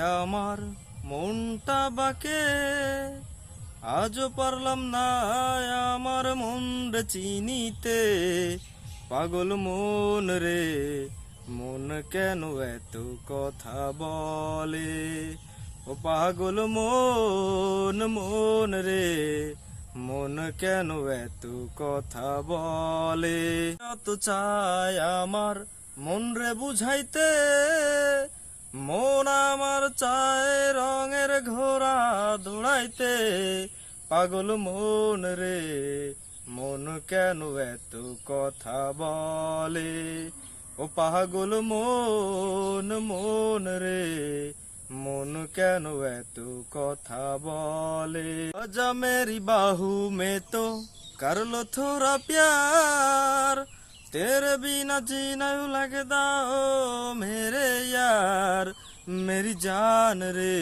আমার মনটা বাকে। আজও পারলাম না আমার মন রে চিনিতে। পাগল মন রে, মন কেন এত কথা বলে? ও পাগল মন মন রে, মন কেন এত কথা বলে? যত চায় আমার মন রে বুঝাইতে, মন চায় রঙের ঘোড়া দৌড়াইতে। পাগল মন রে, মন কেন এত কথা বলে? ও পাগল মন মন রে, মন কেন এত কথা বলে? আজা মেরি বাহু মে তো করল থোড়া প্যার। तेरे बिना जीना यूं लगदा ओ मेरे यार मेरी जान रे